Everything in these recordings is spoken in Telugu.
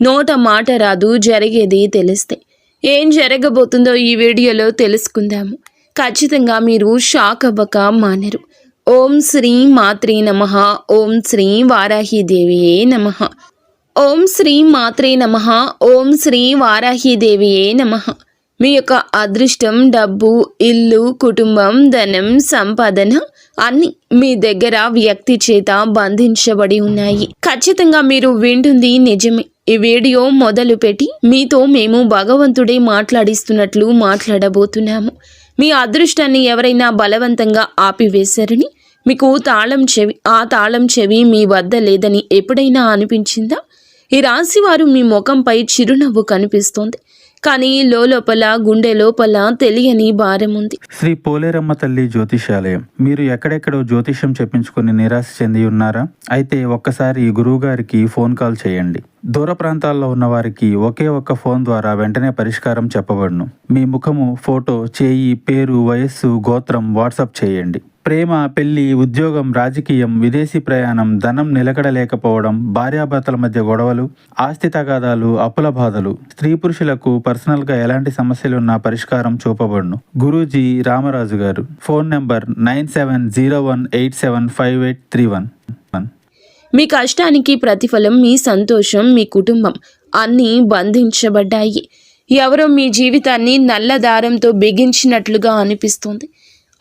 నోట మాట రాదు జరిగేది తెలిస్తే. ఏం జరగబోతుందో ఈ వీడియోలో తెలుసుకుందాము. ఖచ్చితంగా మీరు షాక్ అవ్వక మానరు. ఓం శ్రీ మాత్రే నమ ఓం శ్రీ వారాహిదేవియే నమ. ఓం శ్రీ మాత్రే నమ ఓం శ్రీ వారాహిదేవియే నమ. మీ యొక్క అదృష్టం డబ్బు ఇల్లు కుటుంబం ధనం సంపాదన అన్ని మీ దగ్గర వ్యక్తి చేత బంధించబడి ఉన్నాయి. ఖచ్చితంగా మీరు వింటుంది నిజమే. ఈ వీడియో మొదలుపెట్టి మీతో మేము భగవంతుడే మాట్లాడిస్తున్నట్లు మాట్లాడబోతున్నాము. మీ అదృష్టాన్ని ఎవరైనా బలవంతంగా ఆపివేశారని మీకు తాళం చెవి ఆ తాళం చెవి మీ వద్ద లేదని ఎప్పుడైనా అనిపించిందా? ఈ రాశివారు మీ ముఖంపై చిరునవ్వు కనిపిస్తోంది. కానీ లోపల గుండె లోపల తెలియని భారం ఉంది శ్రీ పోలేరమ్మ తల్లి జ్యోతిషాలయం మీరు ఎక్కడెక్కడో జ్యోతిషం చెప్పించుకుని నిరాశ చెంది ఉన్నారా? అయితే ఒక్కసారి గురువు గారికి ఫోన్ కాల్ చేయండి. దూర ప్రాంతాల్లో ఉన్న వారికి ఒకే ఒక్క ఫోన్ ద్వారా వెంటనే పరిష్కారం చెప్పబడును. మీ ముఖము ఫోటో చేయి పేరు వయస్సు గోత్రం వాట్సాప్ చేయండి. ప్రేమ పెళ్ళి ఉద్యోగం రాజకీయం విదేశీ ప్రయాణం ధనం నిలకడలేకపోవడం భార్యాభర్తల మధ్య గొడవలు ఆస్తి తగాదాలు అప్పుల బాధలు. స్త్రీ పురుషులకు పర్సనల్గా ఎలాంటి సమస్యలున్నా పరిష్కారం చూపబడును. గురూజీ రామరాజు గారు. Phone number nine seven zero one eight seven five eight three one. మీ కష్టానికి ప్రతిఫలం మీ సంతోషం మీ కుటుంబం అన్నీ బంధించబడ్డాయి. ఎవరో మీ జీవితాన్ని నల్ల దారంతో బిగించినట్లుగా అనిపిస్తుంది.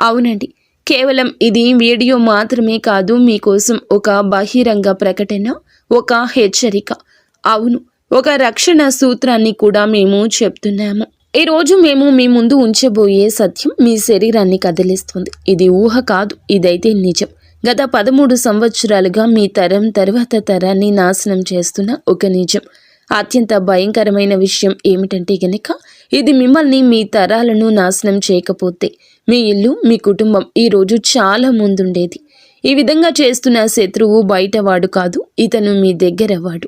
అవునండి కేవలం ఇది వీడియో మాత్రమే కాదు మీకోసం ఒక బహిరంగ ప్రకటన ఒక హెచ్చరిక. అవును ఒక రక్షణ సూత్రాన్ని కూడా మేము చెప్తున్నాము. ఈరోజు మేము మీ ముందు ఉంచబోయే సత్యం మీ శరీరాన్ని కదిలిస్తుంది. ఇది ఊహ కాదు ఇదైతే నిజం. గత పదమూడు సంవత్సరాలుగా మీ తరం తర్వాత తరాన్ని నాశనం చేస్తున్న ఒక నిజం. అత్యంత భయంకరమైన విషయం ఏమిటంటే గనక ఇది మిమ్మల్ని మీ తరాలను నాశనం చేయకపోతే మీ ఇల్లు మీ కుటుంబం ఈరోజు చాలా ముందుండేది. ఈ విధంగా చేస్తున్న శత్రువు బయటవాడు కాదు ఇతను మీ దగ్గరవాడు.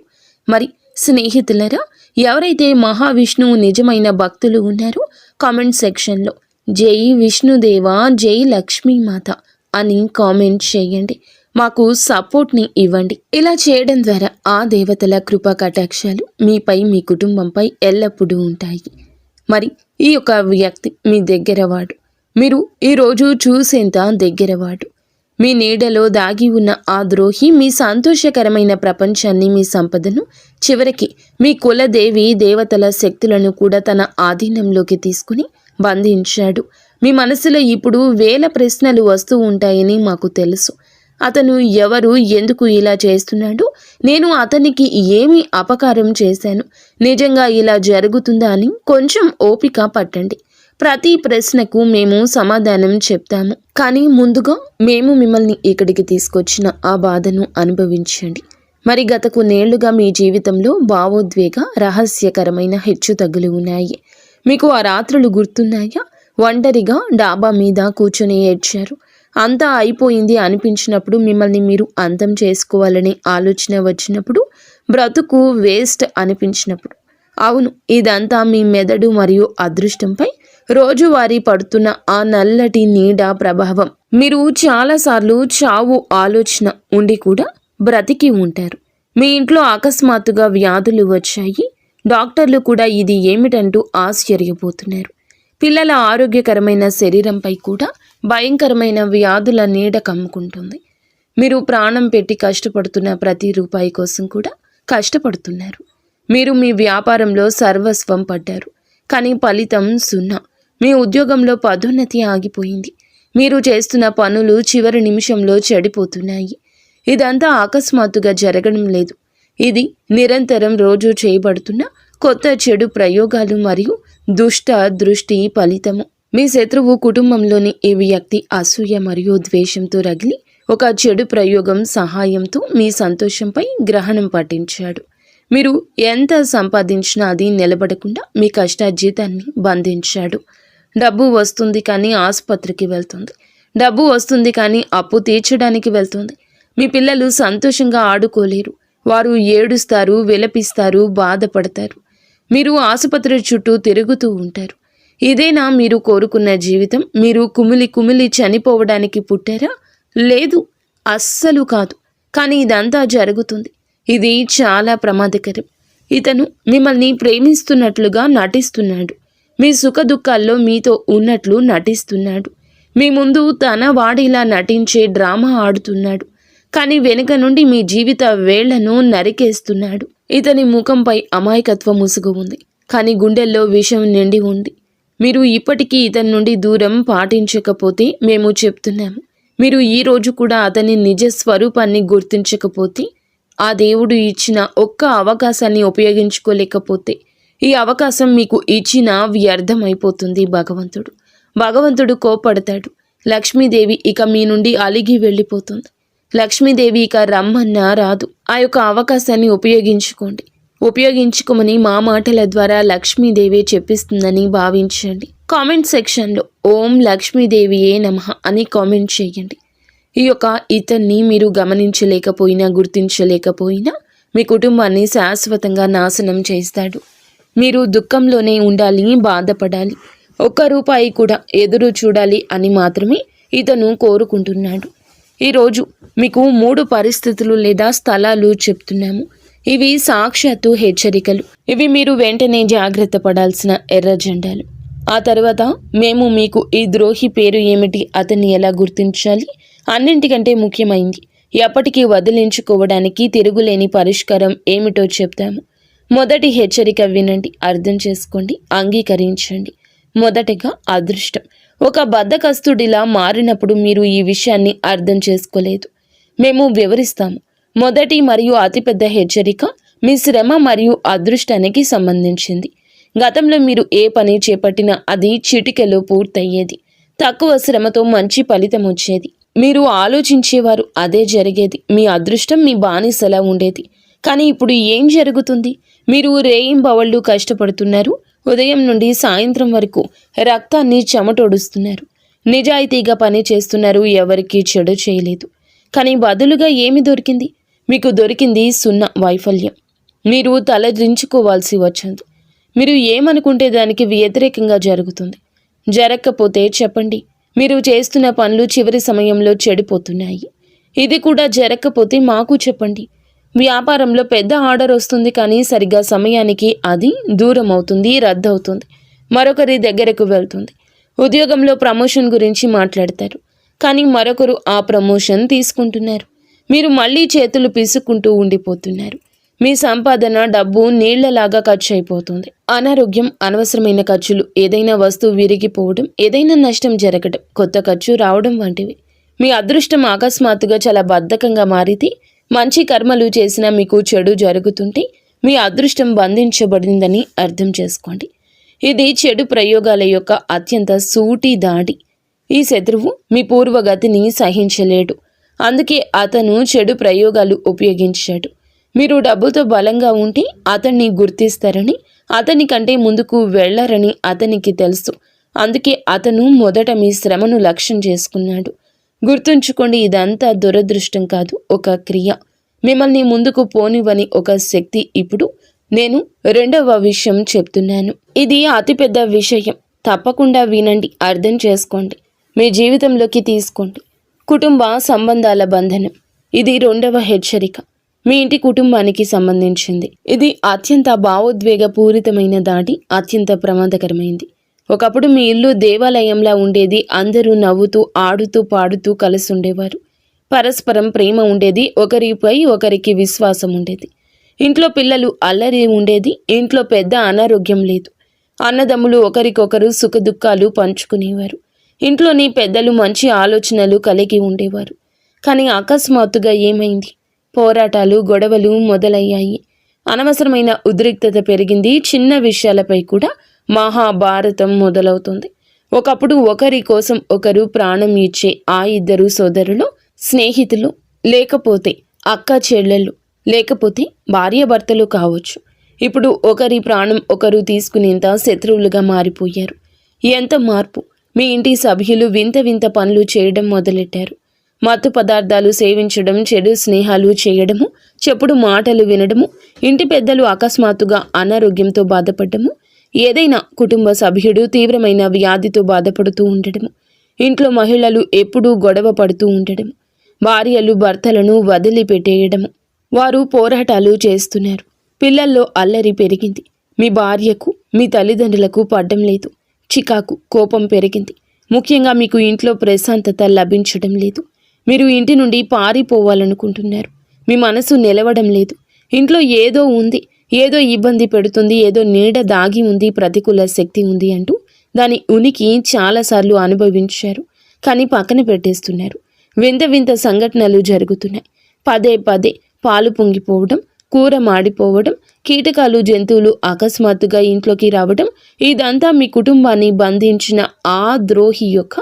మరి స్నేహితులరా ఎవరైతే మహావిష్ణువు నిజమైన భక్తులు ఉన్నారో కామెంట్ సెక్షన్లో జై విష్ణుదేవ జై లక్ష్మీమాత అని కామెంట్ చేయండి. మాకు సపోర్ట్ని ఇవ్వండి. ఇలా చేయడం ద్వారా ఆ దేవతల కృపా కటాక్షాలు మీపై మీ కుటుంబంపై ఎల్లప్పుడూ ఉంటాయి. మరి ఈ యొక్క వ్యక్తి మీ దగ్గరవాడు. మీరు ఈరోజు చూసేంత దగ్గరవాడు. మీ నీడలో దాగి ఉన్న ఆ ద్రోహి మీ సంతోషకరమైన ప్రపంచాన్ని మీ సంపదను చివరికి మీ కులదేవి దేవతల శక్తులను కూడా తన ఆధీనంలోకి తీసుకుని బంధించాడు. మీ మనసులో ఇప్పుడు వేల ప్రశ్నలు వస్తూ ఉంటాయని మాకు తెలుసు. అతను ఎవరు ఎందుకు ఇలా చేస్తున్నాడు? నేను అతనికి ఏమి అపకారం చేశాను? నిజంగా ఇలా జరుగుతుందా అని కొంచెం ఓపిక పట్టండి. ప్రతి ప్రశ్నకు మేము సమాధానం చెప్తాము. కానీ ముందుగా మేము మిమ్మల్ని ఇక్కడికి తీసుకొచ్చిన ఆ బాధను అనుభవించండి. మరి గత కొన్నేళ్ళుగా మీ జీవితంలో భావోద్వేగ రహస్యకరమైన హెచ్చుతగ్గులు ఉన్నాయి. మీకు ఆ రాత్రులు గుర్తున్నాయా? ఒంటరిగా డాబా మీద కూర్చొని ఏడ్చారు. అంతా అయిపోయింది అనిపించినప్పుడు మిమ్మల్ని మీరు అంతం చేసుకోవాలనే ఆలోచన వచ్చినప్పుడు బ్రతుకు వేస్ట్ అనిపించినప్పుడు. అవును ఇదంతా మీ మెదడు మరియు అదృష్టంపై రోజువారీ పడుతున్న ఆ నల్లటి నీడ ప్రభావం. మీరు చాలాసార్లు చావు ఆలోచన ఉండి కూడా బ్రతికి ఉంటారు. మీ ఇంట్లో అకస్మాత్తుగా వ్యాధులు వచ్చాయి. డాక్టర్లు కూడా ఇది ఏమిటంటూ ఆశ్చర్యపోతున్నారు. పిల్లల ఆరోగ్యకరమైన శరీరంపై కూడా భయంకరమైన వ్యాధుల నీడ కమ్ముకుంటుంది. మీరు ప్రాణం పెట్టి కష్టపడుతున్న ప్రతి రూపాయి కోసం కూడా కష్టపడుతున్నారు. మీరు మీ వ్యాపారంలో సర్వస్వం పడ్డారు. కానీ ఫలితం సున్నా. మీ ఉద్యోగంలో పదోన్నతి ఆగిపోయింది. మీరు చేస్తున్న పనులు చివరి నిమిషంలో చెడిపోతున్నాయి. ఇదంతా అకస్మాత్తుగా జరగడం లేదు. ఇది నిరంతరం రోజు చేయబడుతున్న కొత్త చెడు ప్రయోగాలు మరియు దుష్ట దృష్టి ఫలితము. మీ శత్రువు కుటుంబంలోని ఈ వ్యక్తి అసూయ మరియు ద్వేషంతో రగిలి ఒక చెడు ప్రయోగం సహాయంతో మీ సంతోషంపై గ్రహణం పట్టించాడు. మీరు ఎంత సంపాదించినా అది నిలబడకుండా మీ కష్టార్జితాన్ని బంధించాడు. డబ్బు వస్తుంది కానీ ఆసుపత్రికి వెళ్తుంది. డబ్బు వస్తుంది కానీ అప్పు తీర్చడానికి వెళ్తుంది. మీ పిల్లలు సంతోషంగా ఆడుకోలేరు. వారు ఏడుస్తారు విలపిస్తారు బాధపడతారు. మీరు ఆసుపత్రి చుట్టూ తిరుగుతూ ఉంటారు. ఇదేనా మీరు కోరుకున్న జీవితం? మీరు కుమిలి కుమిలి చనిపోవడానికి పుట్టారా? లేదు అస్సలు కాదు. కానీ ఇదంతా జరుగుతుంది. ఇది చాలా ప్రమాదకరం. ఇతను మిమ్మల్ని ప్రేమిస్తున్నట్లుగా నటిస్తున్నాడు. మీ సుఖ దుఃఖాల్లో మీతో ఉన్నట్లు నటిస్తున్నాడు. మీ ముందు తన వాడిలా నటించే డ్రామా ఆడుతున్నాడు. కానీ వెనుక నుండి మీ జీవిత వేళ్ళను నరికేస్తున్నాడు. ఇతని ముఖంపై అమాయకత్వ ముసుగు ఉంది. కానీ గుండెల్లో విషం నిండి ఉంది. మీరు ఇప్పటికీ ఇతని నుండి దూరం పాటించకపోతే మేము చెప్తున్నాము మీరు ఈ రోజు కూడా అతని నిజ స్వరూపాన్ని గుర్తించకపోతే ఆ దేవుడు ఇచ్చిన ఒక్క అవకాశాన్ని ఉపయోగించుకోలేకపోతే ఈ అవకాశం మీకు ఇచ్చిన వ్యర్థమైపోతుంది భగవంతుడు. భగవంతుడు కోపడతాడు లక్ష్మీదేవి ఇక మీ నుండి అలిగి వెళ్ళిపోతుంది. లక్ష్మీదేవి ఇక రమ్మన్నా రాదు. ఆ యొక్క అవకాశాన్ని ఉపయోగించుకోండి. ఉపయోగించుకోమని మా మాటల ద్వారా లక్ష్మీదేవి చెప్పిస్తుందని భావించండి. కామెంట్ సెక్షన్లో ఓం లక్ష్మీదేవియే నమః అని కామెంట్ చేయండి. ఈ యొక్క ఇతన్ని మీరు గమనించలేకపోయినా గుర్తించలేకపోయినా మీ కుటుంబాన్ని శాశ్వతంగా నాశనం చేస్తాడు. మీరు దుఃఖంలోనే ఉండాలి బాధపడాలి. ఒక్క రూపాయి కూడా ఎదురు చూడాలి అని మాత్రమే ఇతను కోరుకుంటున్నాడు. ఈరోజు మీకు మూడు పరిస్థితులు లేదా స్థలాలు చెప్తున్నాము. ఇవి సాక్షాత్తు హెచ్చరికలు. ఇవి మీరు వెంటనే జాగ్రత్త పడాల్సిన ఎర్ర జెండాలు. ఆ తర్వాత మేము మీకు ఈ ద్రోహి పేరు ఏమిటి అతన్ని ఎలా గుర్తించాలి? అన్నింటికంటే ముఖ్యమైంది ఎప్పటికీ వదిలించుకోవడానికి తిరుగులేని పరిష్కారం ఏమిటో చెప్తాము. మొదటి హెచ్చరిక వినండి అర్థం చేసుకోండి అంగీకరించండి. మొదటగా అదృష్టం. ఒక బద్ధకస్తుడిలా మారినప్పుడు మీరు ఈ విషయాన్ని అర్థం చేసుకోలేదు. మేము వివరిస్తాము. మొదటి మరియు అతిపెద్ద హెచ్చరిక మీ శ్రమ మరియు అదృష్టానికి సంబంధించింది. గతంలో మీరు ఏ పని చేపట్టినా అది చిటికెలో పూర్తయ్యేది. తక్కువ శ్రమతో మంచి ఫలితం వచ్చేది. మీరు ఆలోచించేవారు అదే జరిగేది. మీ అదృష్టం మీ బానిసలా ఉండేది. కానీ ఇప్పుడు ఏం జరుగుతుంది? మీరు రేయింబవళ్ళు కష్టపడుతున్నారు. ఉదయం నుండి సాయంత్రం వరకు రక్తాన్ని చెమటోడుస్తున్నారు. నిజాయితీగా పని చేస్తున్నారు ఎవరికీ చెడు చేయలేదు. కానీ బదులుగా ఏమి దొరికింది? మీకు దొరికింది సున్నా వైఫల్యం. మీరు తలదించుకోవాల్సి వచ్చింది. మీరు ఏమనుకుంటే దానికి వ్యతిరేకంగా జరుగుతుంది. జరగకపోతే చెప్పండి మీరు చేస్తున్న పనులు చివరి సమయంలో చెడిపోతున్నాయి. ఇది కూడా జరగకపోతే మాకు చెప్పండి. వ్యాపారంలో పెద్ద ఆర్డర్ వస్తుంది కానీ సరిగ్గా సమయానికి అది దూరం అవుతుంది రద్దవుతుంది మరొకరి దగ్గరకు వెళ్తుంది. ఉద్యోగంలో ప్రమోషన్ గురించి మాట్లాడతారు. కానీ మరొకరు ఆ ప్రమోషన్ తీసుకుంటున్నారు. మీరు మళ్ళీ చేతులు పీసుకుంటూ ఉండిపోతున్నారు. మీ సంపాదన డబ్బు నీళ్ళలాగా ఖర్చు అయిపోతుంది అనారోగ్యం అనవసరమైన ఖర్చులు ఏదైనా వస్తువు విరిగిపోవడం ఏదైనా నష్టం జరగడం కొత్త ఖర్చు రావడం వంటివి. మీ అదృష్టం అకస్మాత్తుగా చాలా బద్ధకంగా మారితే మంచి కర్మలు చేసినా మీకు చెడు జరుగుతుంటే మీ అదృష్టం బంధించబడిందని అర్థం చేసుకోండి. ఇది చెడు ప్రయోగాల యొక్క అత్యంత సూటి దాడి. ఈ శత్రువు మీ పూర్వగతిని సహించలేడు. అందుకే అతను చెడు ప్రయోగాలు ఉపయోగించాడు. మీరు డబ్బుతో బలంగా ఉంటే అతన్ని గుర్తిస్తారని అతని కంటే ముందుకు వెళ్ళరని అతనికి తెలుసు. అందుకే అతను మొదట మీ శ్రమను లక్ష్యం చేసుకున్నాడు. గుర్తుంచుకోండి ఇదంతా దురదృష్టం కాదు ఒక క్రియ. మిమ్మల్ని ముందుకు పోనివని ఒక శక్తి ఇప్పుడు నేను రెండవ విషయం చెప్తున్నాను. ఇది అతిపెద్ద విషయం. తప్పకుండా వినండి అర్థం చేసుకోండి మీ జీవితంలోకి తీసుకోండి. కుటుంబ సంబంధాల బంధనం. ఇది రెండవ హెచ్చరిక. మీ ఇంటి కుటుంబానికి సంబంధించింది. ఇది అత్యంత భావోద్వేగ పూరితమైన దాడి అత్యంత ప్రమాదకరమైంది. ఒకప్పుడు మీ ఇల్లు దేవాలయంలా ఉండేది. అందరూ నవ్వుతూ ఆడుతూ పాడుతూ కలిసి ఉండేవారు పరస్పరం ప్రేమ ఉండేది. ఒకరిపై ఒకరికి విశ్వాసం ఉండేది. ఇంట్లో పిల్లలు అల్లరి ఉండేది. ఇంట్లో పెద్ద అనారోగ్యం లేదు. అన్నదమ్ములు ఒకరికొకరు సుఖదుఖాలు పంచుకునేవారు. ఇంట్లోని పెద్దలు మంచి ఆలోచనలు కలిగి ఉండేవారు. కానీ అకస్మాత్తుగా ఏమైంది? పోరాటాలు గొడవలు మొదలయ్యాయి. అనవసరమైన ఉద్రిక్తత పెరిగింది. చిన్న విషయాలపై కూడా మహాభారతం మొదలవుతుంది. ఒకప్పుడు ఒకరి కోసం ఒకరు ప్రాణం ఇచ్చే ఆ ఇద్దరు సోదరులు స్నేహితులు లేకపోతే అక్క చెల్లెళ్ళు లేకపోతే భార్యాభర్తలు కావచ్చు. ఇప్పుడు ఒకరి ప్రాణం ఒకరు తీసుకునేంత శత్రువులుగా మారిపోయారు. ఎంత మార్పు? మీ ఇంటి సభ్యులు వింత వింత పనులు చేయడం మొదలెట్టారు. మత్తు పదార్థాలు సేవించడం చెడు స్నేహాలు చేయడము చెప్పుడు మాటలు వినడము ఇంటి పెద్దలు అకస్మాత్తుగా అనారోగ్యంతో బాధపడము ఏదైనా కుటుంబ సభ్యుడు తీవ్రమైన వ్యాధితో బాధపడుతూ ఉండడము ఇంట్లో మహిళలు ఎప్పుడూ గొడవ పడుతూ ఉండడము భార్యలు భర్తలను వదిలిపెట్టేయడము వారు పోరాటాలు చేస్తున్నారు. పిల్లల్లో అల్లరి పెరిగింది. మీ భార్యకు మీ తల్లిదండ్రులకు పడ్డం లేదు. చికాకు కోపం పెరిగింది. ముఖ్యంగా మీకు ఇంట్లో ప్రశాంతత లభించడం లేదు. మీరు ఇంటి నుండి పారిపోవాలనుకుంటున్నారు. మీ మనసు నిలవడం లేదు. ఇంట్లో ఏదో ఉంది. ఏదో ఇబ్బంది పెడుతుంది ఏదో నీడ దాగి ఉంది ప్రతికూల శక్తి ఉంది అంటూ దాని ఉనికి చాలాసార్లు అనుభవించారు. కానీ పక్కన పెట్టేస్తున్నారు. వింత వింత సంఘటనలు జరుగుతున్నాయి. పదే పదే పాలు పొంగిపోవడం కూర మాడిపోవడం కీటకాలు జంతువులు అకస్మాత్తుగా ఇంట్లోకి రావడం ఇదంతా మీ కుటుంబాన్ని బంధించిన ఆ ద్రోహి యొక్క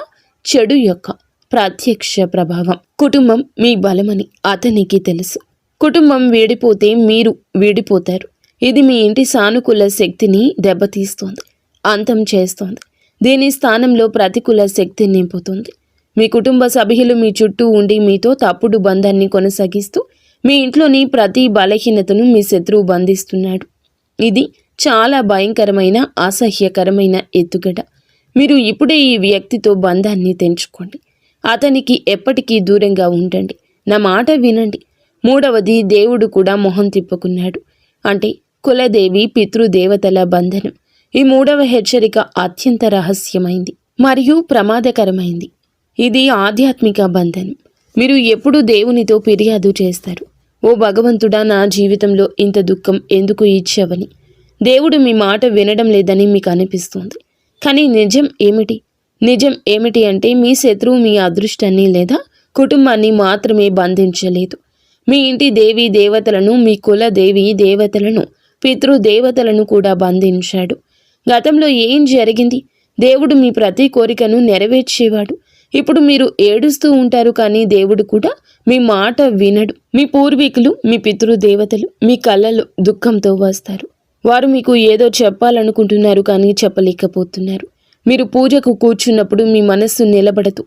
చెడు యొక్క ప్రత్యక్ష ప్రభావం. కుటుంబం మీ బలమని అతనికి తెలుసు. కుటుంబం వీడిపోతే మీరు వీడిపోతారు. ఇది మీ ఇంటి సానుకూల శక్తిని దెబ్బతీస్తోంది అంతం చేస్తోంది. దీని స్థానంలో ప్రతికూల శక్తిని నింపుతుంది. మీ కుటుంబ సభ్యులు మీ చుట్టూ ఉండి మీతో తప్పుడు బంధాన్ని కొనసాగిస్తూ మీ ఇంట్లోని ప్రతి బలహీనతను మీ శత్రువు బంధిస్తున్నాడు. ఇది చాలా భయంకరమైన అసహ్యకరమైన ఎత్తుగడ. మీరు ఇప్పుడే ఈ వ్యక్తితో బంధాన్ని తెంచుకోండి. అతనికి ఎప్పటికీ దూరంగా ఉండండి. నా మాట వినండి. మూడవది దేవుడు కూడా మొహం తిప్పుకున్నాడు. అంటే కులదేవి పితృదేవతల బంధనం. ఈ మూడవ హెచ్చరిక అత్యంత రహస్యమైంది మరియు ప్రమాదకరమైంది. ఇది ఆధ్యాత్మిక బంధనం. మీరు ఎప్పుడు దేవునితో ఫిర్యాదు చేస్తారు. ఓ భగవంతుడా నా జీవితంలో ఇంత దుఃఖం ఎందుకు ఇచ్చావని. దేవుడు మీ మాట వినడం లేదని మీకు అనిపిస్తుంది. కానీ నిజం ఏమిటి? నిజం ఏమిటి అంటే మీ శత్రువు మీ అదృష్టాన్ని లేదా కుటుంబాన్ని మాత్రమే బంధించలేదు. మీ ఇంటి దేవి దేవతలను మీ కుల దేవి దేవతలను పితృదేవతలను కూడా బంధించాడు. గతంలో ఏం జరిగింది? దేవుడు మీ ప్రతి కోరికను నెరవేర్చేవాడు. ఇప్పుడు మీరు ఏడుస్తూ ఉంటారు కానీ దేవుడు కూడా మీ మాట వినడు. మీ పూర్వీకులు మీ పితృదేవతలు మీ కళ్ళలో దుఃఖంతో వస్తారు. వారు మీకు ఏదో చెప్పాలనుకుంటున్నారు కానీ చెప్పలేకపోతున్నారు. మీరు పూజకు కూర్చున్నప్పుడు మీ మనస్సు నిలబడదు.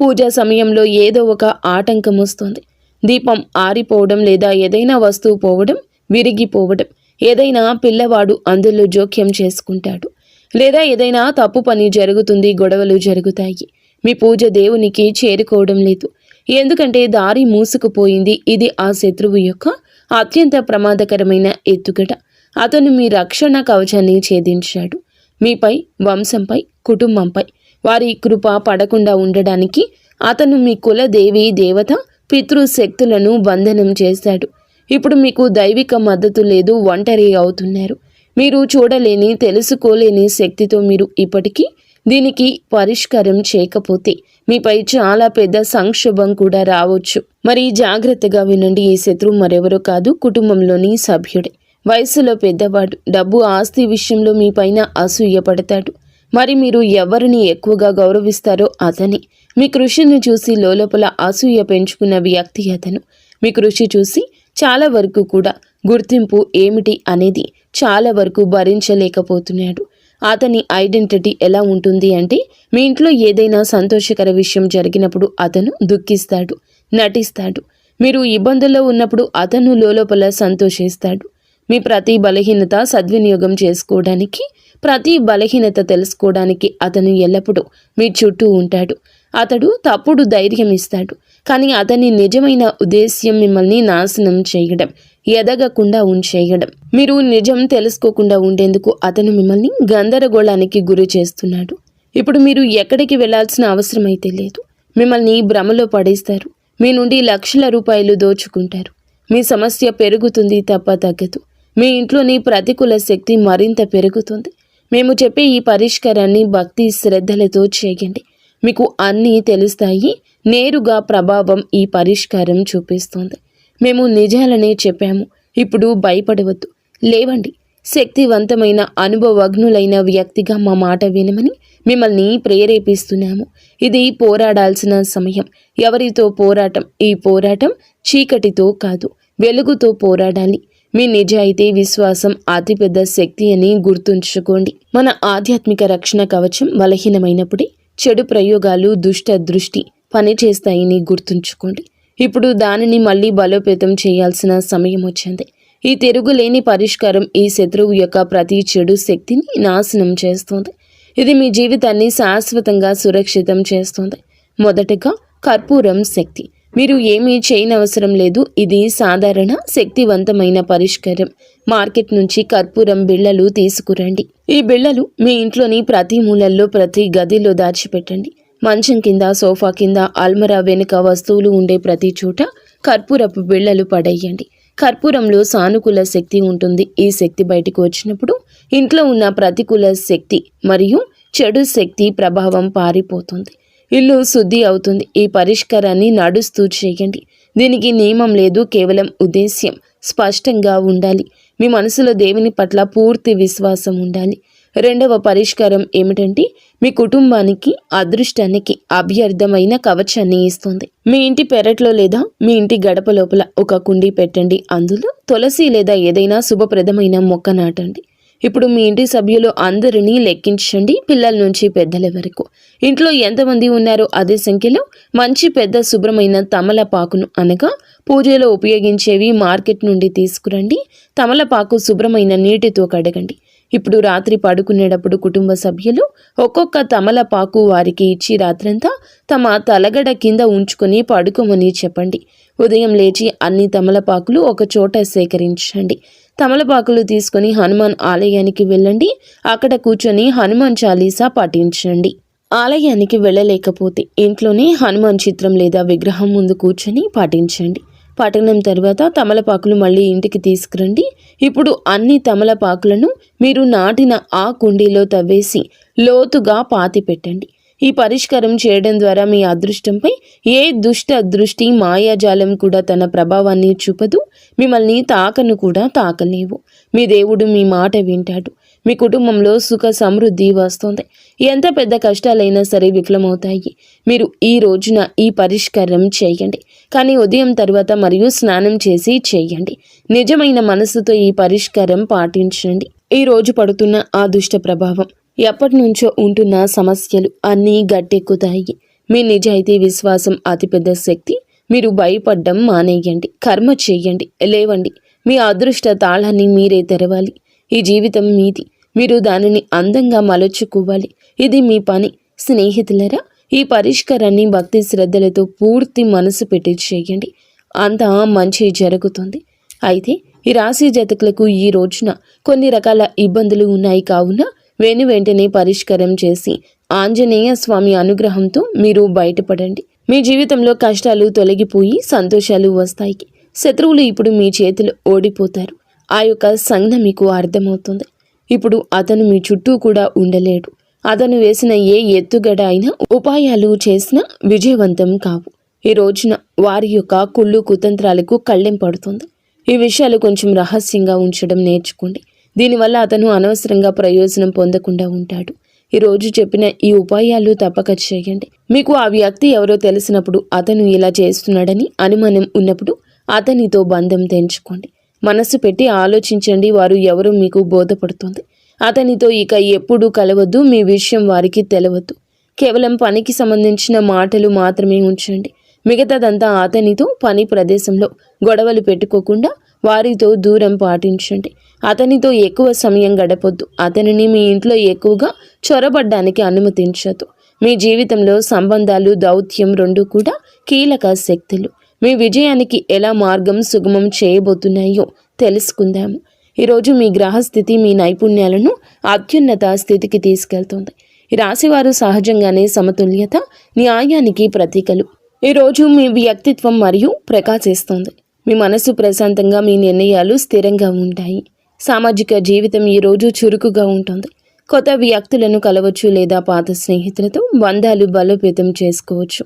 పూజా సమయంలో ఏదో ఒక ఆటంకం వస్తుంది. దీపం ఆరిపోవడం లేదా ఏదైనా వస్తువు పోవడం విరిగిపోవడం ఏదైనా పిల్లవాడు అందులో జోక్యం చేసుకుంటాడు. లేదా ఏదైనా తప్పు పని జరుగుతుంది గొడవలు జరుగుతాయి. మీ పూజ దేవునికి చేరుకోవడం లేదు. ఎందుకంటే దారి మూసుకుపోయింది. ఇది ఆ శత్రువు యొక్క అత్యంత ప్రమాదకరమైన ఎత్తుగడ. అతను మీ రక్షణ కవచాన్ని ఛేదించాడు. మీపై వంశంపై కుటుంబంపై వారి కృప పడకుండా ఉండడానికి అతను మీ కుల దేవి దేవత పితృశక్తులను బంధనం చేశాడు ఇప్పుడు మీకు దైవిక మద్దతు లేదు ఒంటరి అవుతున్నారు. మీరు చూడలేని తెలుసుకోలేని శక్తితో మీరు ఇప్పటికీ దీనికి పరిష్కారం చేయకపోతే మీపై చాలా పెద్ద సంక్షోభం కూడా రావచ్చు. మరి జాగ్రత్తగా వినండి ఈ శత్రువు మరెవరో కాదు కుటుంబంలోని సభ్యుడే. వయసులో పెద్దవాడు డబ్బు ఆస్తి విషయంలో మీ పైన అసూయ పడతాడు. మరి మీరు ఎవరిని ఎక్కువగా గౌరవిస్తారో అతని. మీ కృషిని చూసి లోపల అసూయ పెంచుకున్న వ్యక్తి అతను. మీ కృషి చూసి చాలా వరకు కూడా గుర్తింపు ఏమిటి అనేది చాలా వరకు భరించలేకపోతున్నాడు. అతని ఐడెంటిటీ ఎలా ఉంటుంది అంటే మీ ఇంట్లో ఏదైనా సంతోషకర విషయం జరిగినప్పుడు అతను దుఃఖిస్తాడు నటిస్తాడు. మీరు ఇబ్బందుల్లో ఉన్నప్పుడు అతను లోపల సంతోషిస్తాడు. మీ ప్రతి బలహీనత సద్వినియోగం చేసుకోవడానికి ప్రతి బలహీనత తెలుసుకోవడానికి అతను ఎల్లప్పుడూ మీ చుట్టూ ఉంటాడు. అతడు తప్పుడు ధైర్యం ఇస్తాడు. కానీ అతని నిజమైన ఉద్దేశ్యం మిమ్మల్ని నాశనం చేయడం ఎదగకుండా ఉంచేయడం. మీరు నిజం తెలుసుకోకుండా ఉండేందుకు అతను మిమ్మల్ని గందరగోళానికి గురి చేస్తున్నాడు. ఇప్పుడు మీరు ఎక్కడికి వెళ్ళాల్సిన అవసరం అయితే లేదు. మిమ్మల్ని భ్రమలో పడేస్తారు. మీ నుండి లక్షల రూపాయలు దోచుకుంటారు. మీ సమస్య పెరుగుతుంది తప్ప తగ్గదు. మీ ఇంట్లోని ప్రతికూల శక్తి మరింత పెరుగుతుంది. మేము చెప్పే ఈ పరిష్కారాన్ని భక్తి శ్రద్ధలతో చేయండి. మీకు అన్నీ తెలుస్తాయి. నేరుగా ప్రభావం ఈ పరిష్కారం చూపిస్తుంది. మేము నిజాలనే చెప్పాము. ఇప్పుడు భయపడవద్దు. లేవండి. శక్తివంతమైన అనుభవజ్ఞులైన వ్యక్తిగా మా మాట వినమని మిమ్మల్ని ప్రేరేపిస్తున్నాము. ఇది పోరాడాల్సిన సమయం. ఎవరితో పోరాటం? ఈ పోరాటం చీకటితో కాదు. వెలుగుతో పోరాడాలి. మీ నిజాయితీ విశ్వాసం అతిపెద్ద శక్తి అని గుర్తుంచుకోండి. మన ఆధ్యాత్మిక రక్షణ కవచం బలహీనమైనప్పుడే చెడు ప్రయోగాలు దుష్ట దృష్టి పనిచేస్తాయని గుర్తుంచుకోండి. ఇప్పుడు దానిని మళ్ళీ బలోపేతం చేయాల్సిన సమయం వచ్చింది. ఈ తిరుగులేని పరిష్కారం ఈ శత్రువు యొక్క ప్రతి చెడు శక్తిని నాశనం చేస్తుంది. ఇది మీ జీవితాన్ని శాశ్వతంగా సురక్షితం చేస్తుంది. మొదటగా కర్పూరం శక్తి. మీరు ఏమీ చేయనవసరం లేదు. ఇది సాధారణ శక్తివంతమైన పరిష్కారం. మార్కెట్ నుంచి కర్పూరం బిళ్ళలు తీసుకురండి. ఈ బిళ్ళలు మీ ఇంట్లోని ప్రతి మూలల్లో ప్రతి గదిలో దాచిపెట్టండి. మంచం కింద సోఫా కింద అల్మరా వెనుక వస్తువులు ఉండే ప్రతి చోట కర్పూరపు బిళ్ళలు పడేయండి. కర్పూరంలో సానుకూల శక్తి ఉంటుంది. ఈ శక్తి బయటకు వచ్చినప్పుడు ఇంట్లో ఉన్న ప్రతికూల శక్తి మరియు చెడు శక్తి ప్రభావం పారిపోతుంది. ఇల్లు శుద్ధి అవుతుంది. ఈ పరిష్కారాన్ని నడుస్తూ చేయండి దీనికి నియమం లేదు కేవలం ఉద్దేశ్యం. స్పష్టంగా ఉండాలి. మీ మనసులో దేవుని పట్ల పూర్తి విశ్వాసం ఉండాలి. రెండవ పరిష్కారం ఏమిటంటే మీ కుటుంబానికి అదృష్టానికి అభ్యర్థమైన కవచాన్ని ఇస్తుంది. మీ ఇంటి పెరట్లో లేదా మీ ఇంటి గడప లోపల ఒక కుండీ పెట్టండి. అందులో తులసి లేదా ఏదైనా శుభప్రదమైన మొక్క నాటండి. ఇప్పుడు మీ ఇంటి సభ్యులు అందరినీ లెక్కించండి పిల్లల నుంచి పెద్దల వరకు. ఇంట్లో ఎంతమంది ఉన్నారో అదే సంఖ్యలో మంచి పెద్ద శుభ్రమైన తమలపాకును అనగా పూజలో ఉపయోగించేవి మార్కెట్ నుండి తీసుకురండి. తమలపాకు శుభ్రమైన నీటితో కడగండి. ఇప్పుడు రాత్రి పడుకునేటప్పుడు కుటుంబ సభ్యులు ఒక్కొక్క తమలపాకు వారికి ఇచ్చి రాత్రంతా తమ తలగడ కింద ఉంచుకొని పడుకోమని చెప్పండి. ఉదయం లేచి అన్ని తమలపాకులు ఒక చోట సేకరించండి. తమలపాకులు తీసుకొని హనుమాన్ ఆలయానికి వెళ్ళండి. అక్కడ కూర్చొని హనుమాన్ చాలీసా పాటించండి. ఆలయానికి వెళ్ళలేకపోతే ఇంట్లోనే హనుమాన్ చిత్రం లేదా విగ్రహం ముందు కూర్చొని పాటించండి. పఠనం తర్వాత తమలపాకులు మళ్ళీ ఇంటికి తీసుకురండి. ఇప్పుడు అన్ని తమలపాకులను మీరు నాటిన ఆ కుండీలో తవ్వేసి లోతుగా పాతి పెట్టండి ఈ పరిష్కారం చేయడం ద్వారా మీ అదృష్టంపై ఏ దుష్ట దృష్టి మాయాజాలం కూడా తన ప్రభావాన్ని చూపదు. మిమ్మల్ని తాకను కూడా తాకలేవు. మీ దేవుడు మీ మాట వింటాడు. మీ కుటుంబంలో సుఖ సమృద్ధి వస్తుంది. ఎంత పెద్ద కష్టాలైనా సరే విఫలమవుతాయి. మీరు ఈ రోజున ఈ పరిష్కారం చేయండి. కానీ ఉదయం తర్వాత మరియు స్నానం చేసి చేయండి. నిజమైన మనసుతో ఈ పరిష్కారం పాటించండి. ఈ రోజు పడుతున్న ఆ దుష్ట ప్రభావం ఎప్పటి నుంచో ఉంటున్న సమస్యలు అన్నీ గట్టెక్కుతాయి. మీ నిజాయితీ విశ్వాసం అతిపెద్ద శక్తి. మీరు భయపడ్డం మానేయండి కర్మ చేయండి లేవండి. మీ అదృష్ట తాళాన్ని మీరే తెరవాలి. ఈ జీవితం మీది. మీరు దానిని అందంగా మలుచుకోవాలి. ఇది మీ పని. స్నేహితులరా ఈ పరిష్కారాన్ని భక్తి శ్రద్ధలతో పూర్తి మనసు పెట్టి చేయండి. అంతా మంచి జరుగుతుంది. అయితే ఈ రాశి జాతకులకు ఈ రోజున కొన్ని రకాల ఇబ్బందులు ఉన్నాయి కావున వెను వెంటనే పరిష్కారం చేసి ఆంజనేయ స్వామి అనుగ్రహంతో మీరు బయటపడండి. మీ జీవితంలో కష్టాలు తొలగిపోయి సంతోషాలు వస్తాయి. శత్రువులు ఇప్పుడు మీ చేతులు ఓడిపోతారు. ఆ యొక్క సంజ్ఞ మీకు అర్థమవుతుంది. ఇప్పుడు అతను మీ చుట్టూ కూడా ఉండలేడు. అతను వేసిన ఏ ఎత్తుగడ అయినా ఉపాయాలు చేసినా విజయవంతం కావు. ఈ రోజున వారి యొక్క కుళ్ళు కుతంత్రాలకు కళ్ళెం పడుతుంది. ఈ విషయాలు కొంచెం రహస్యంగా ఉంచడం నేర్చుకోండి. దీనివల్ల అతను అనవసరంగా ప్రయోజనం పొందకుండా ఉంటాడు. ఈరోజు చెప్పిన ఈ ఉపాయాలు తప్పక చేయండి. మీకు ఆ వ్యక్తి ఎవరో తెలిసినప్పుడు అతను ఇలా చేస్తున్నాడని అనుమానం ఉన్నప్పుడు అతనితో బంధం తెంచుకోండి. మనసు పెట్టి ఆలోచించండి వారు ఎవరు మీకు బోధపడుతుంది. అతనితో ఇక ఎప్పుడూ కలవద్దు మీ విషయం వారికి తెలవద్దు. కేవలం పనికి సంబంధించిన మాటలు మాత్రమే ఉంచండి. మిగతాదంతా అతనితో పని ప్రదేశంలో గొడవలు పెట్టుకోకుండా వారితో దూరం పాటించండి. అతనితో ఎక్కువ సమయం గడపొద్దు. అతనిని మీ ఇంట్లో ఎక్కువగా చొరబడ్డానికి అనుమతించదు. మీ జీవితంలో సంబంధాలు దౌత్యం రెండు కూడా కీలక శక్తులు. మీ విజయానికి ఎలా మార్గం సుగమం చేయబోతున్నాయో తెలుసుకుందాము. ఈరోజు మీ గ్రహస్థితి మీ నైపుణ్యాలను అత్యున్నత స్థితికి తీసుకెళ్తుంది. ఈ రాశివారు సహజంగానే సమతుల్యత న్యాయానికి ప్రతీకలు. ఈరోజు మీ వ్యక్తిత్వం మరియు ప్రకాశిస్తుంది. మీ మనసు ప్రశాంతంగా మీ నిర్ణయాలు స్థిరంగా ఉంటాయి. సామాజిక జీవితం ఈరోజు చురుకుగా ఉంటుంది. కొత్త వ్యక్తులను కలవచ్చు లేదా పాత స్నేహితులతో బంధాలు బలోపేతం చేసుకోవచ్చు.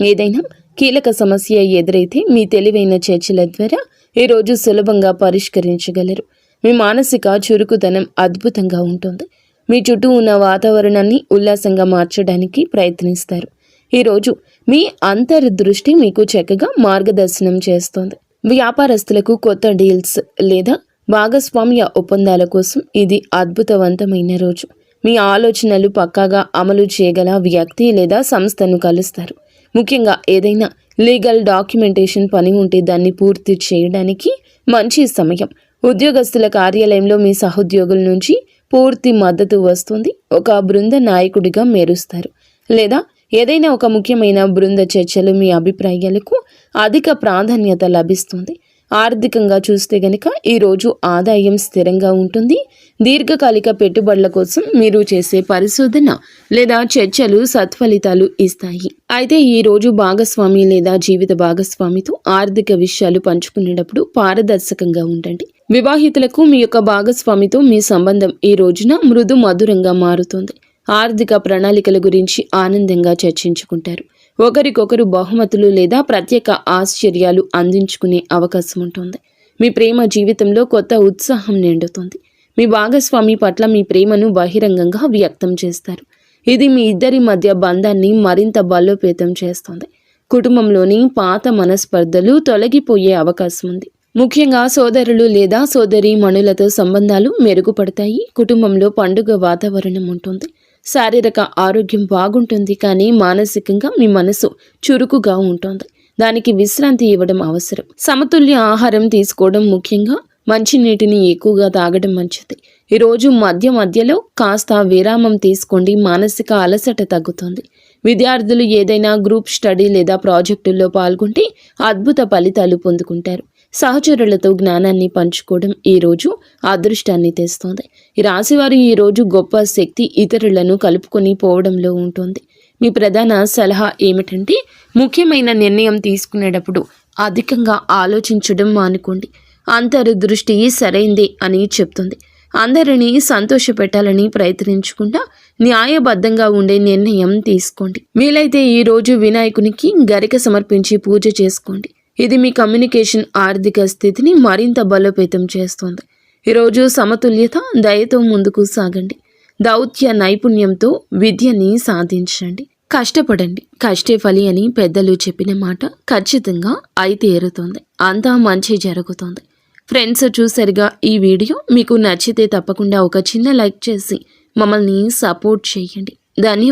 ఏదైనా కీలక సమస్య ఎదురైతే మీ తెలివైన చర్చల ద్వారా ఈరోజు సులభంగా పరిష్కరించగలరు. మీ మానసిక చురుకుదనం అద్భుతంగా ఉంటుంది. మీ చుట్టూ ఉన్న వాతావరణాన్ని ఉల్లాసంగా మార్చడానికి ప్రయత్నిస్తారు. ఈరోజు మీ అంతర్దృష్టి మీకు చక్కగా మార్గదర్శనం చేస్తుంది. వ్యాపారస్తులకు కొత్త డీల్స్ లేదా భాగస్వామ్య ఒప్పందాల కోసం ఇది అద్భుతవంతమైన రోజు. మీ ఆలోచనలు పక్కాగా అమలు చేయగల వ్యక్తి లేదా సంస్థను కలుస్తారు. ముఖ్యంగా ఏదైనా లీగల్ డాక్యుమెంటేషన్ పని ఉంటే దాన్ని పూర్తి చేయడానికి మంచి సమయం. ఉద్యోగస్తుల కార్యాలయంలో మీ సహోద్యోగుల నుంచి పూర్తి మద్దతు వస్తుంది. ఒక బృంద నాయకుడిగా మెరుస్తారు. లేదా ఏదైనా ఒక ముఖ్యమైన బృంద చర్చలు మీ అభిప్రాయాలకు అధిక ప్రాధాన్యత లభిస్తుంది. ఆర్థికంగా చూస్తే గనక ఈరోజు ఆదాయం స్థిరంగా ఉంటుంది. దీర్ఘకాలిక పెట్టుబడుల కోసం మీరు చేసే పరిశోధన లేదా చర్చలు సత్ఫలితాలు ఇస్తాయి. అయితే ఈరోజు భాగస్వామి లేదా జీవిత భాగస్వామితో ఆర్థిక విషయాలు పంచుకునేటప్పుడు పారదర్శకంగా ఉండండి. వివాహితులకు మీ యొక్క భాగస్వామితో మీ సంబంధం ఈ రోజున మృదు మధురంగా మారుతుంది. ఆర్థిక ప్రణాళికల గురించి ఆనందంగా చర్చించుకుంటారు. ఒకరికొకరు బహుమతులు లేదా ప్రత్యేక ఆశ్చర్యాలు అందించుకునే అవకాశం ఉంటుంది మీ ప్రేమ జీవితంలో కొత్త ఉత్సాహం నిండుతుంది. మీ భాగస్వామి పట్ల మీ ప్రేమను బహిరంగంగా వ్యక్తం చేస్తారు. ఇది మీ ఇద్దరి మధ్య బంధాన్ని మరింత బలోపేతం చేస్తుంది. కుటుంబంలోని పాత మనస్పర్ధలు తొలగిపోయే అవకాశం ఉంది ముఖ్యంగా సోదరులు లేదా సోదరి మణులతో సంబంధాలు మెరుగుపడతాయి. కుటుంబంలో పండుగ వాతావరణం ఉంటుంది. శారీరక ఆరోగ్యం బాగుంటుంది కానీ మానసికంగా మీ మనసు చురుకుగా ఉంటుంది. దానికి విశ్రాంతి ఇవ్వడం అవసరం. సమతుల్య ఆహారం తీసుకోవడం ముఖ్యంగా మంచినీటిని ఎక్కువగా తాగడం మంచిది. ఈరోజు మధ్య మధ్యలో కాస్త విరామం తీసుకోండి. మానసిక అలసట తగ్గుతుంది. విద్యార్థులు ఏదైనా గ్రూప్ స్టడీ లేదా ప్రాజెక్టుల్లో పాల్గొంటే అద్భుత ఫలితాలు పొందుకుంటారు. సహచరులతో జ్ఞానాన్ని పంచుకోవడం ఈ రోజు అదృష్టాన్ని తెస్తోంది. ఈ రాశివారు ఈ రోజు గొప్ప శక్తి ఇతరులను కలుపుకొని పోవడంలో ఉంటుంది. మీ ప్రధాన సలహా ఏమిటంటే ముఖ్యమైన నిర్ణయం తీసుకునేటప్పుడు అధికంగా ఆలోచించడం మానుకోండి. అంతర్దృష్టి సరైందే అని చెప్తుంది. అందరినీ సంతోషపెట్టాలని ప్రయత్నించకుండా న్యాయబద్ధంగా ఉండే నిర్ణయం తీసుకోండి. వీలైతే ఈ రోజు వినాయకునికి గరిక సమర్పించి పూజ చేసుకోండి. ఇది మీ కమ్యూనికేషన్ ఆర్థిక స్థితిని మరింత బలోపేతం చేస్తుంది. ఈరోజు సమతుల్యత దయతో ముందుకు సాగండి. దౌత్య నైపుణ్యంతో విద్యని సాధించండి. కష్టపడండి. కష్టే ఫలి అని పెద్దలు చెప్పిన మాట ఖచ్చితంగా అయి తీరుతుంది అంతా మంచి జరుగుతుంది. ఫ్రెండ్స్ చూసారుగా ఈ వీడియో మీకు నచ్చితే తప్పకుండా ఒక చిన్న లైక్ చేసి మమ్మల్ని సపోర్ట్ చేయండి. ధన్యవాదాలు.